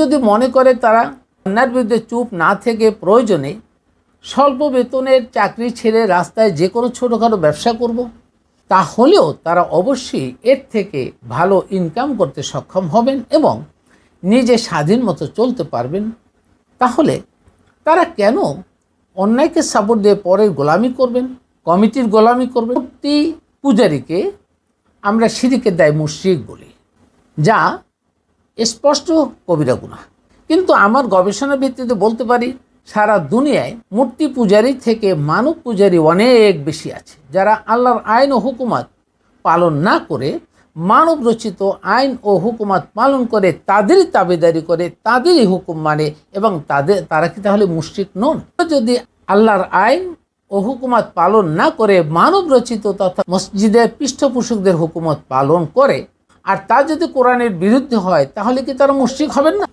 যদি মনে করে তারা অন্যায়ের বিরুদ্ধে চুপ না থেকে প্রয়োজনে স্বল্প বেতনের চাকরি ছেড়ে রাস্তায় যে কোনো ছোটোখাটো ব্যবসা করব। তাহলেও তারা অবশ্যই এর থেকে ভালো ইনকাম করতে সক্ষম হবেন এবং নিজে স্বাধীন মতো চলতে পারবেন তাহলে তারা কেন অন্যায়কে সাপোর্ট দিয়ে পরের গোলামি করবেন, কমিটির গোলামি করবেন প্রতি পূজারীকে আমরা সিরিকে দায় মুশ্রিক বলি, যা স্পষ্ট কবিরা গুণা। কিন্তু আমার গবেষণার ভিত্তিতে বলতে পারি, সারা দুনিয়ায় মূর্তি পূজারী থেকে মানব পূজারী অনেক বেশি আছে, যারা আল্লাহর আইন ও হুকুমাত পালন না করে, মানব রচিত আইন ও হুকুমাত পালন করে, তাদেরই তাবেদারি করে, তাদেরই হুকুম মানে এবং তাদের, তারা কি তাহলে মুশ্রিক নন? যদি আল্লাহর আইন ও হুকুমাত পালন না করে, মানব রচিত তথা মসজিদের পৃষ্ঠপোষকদের হুকুমত পালন করে আর তা যদি কোরআনের বিরুদ্ধে হয় তাহলে কি তারা মুশ্রিক হবেন না?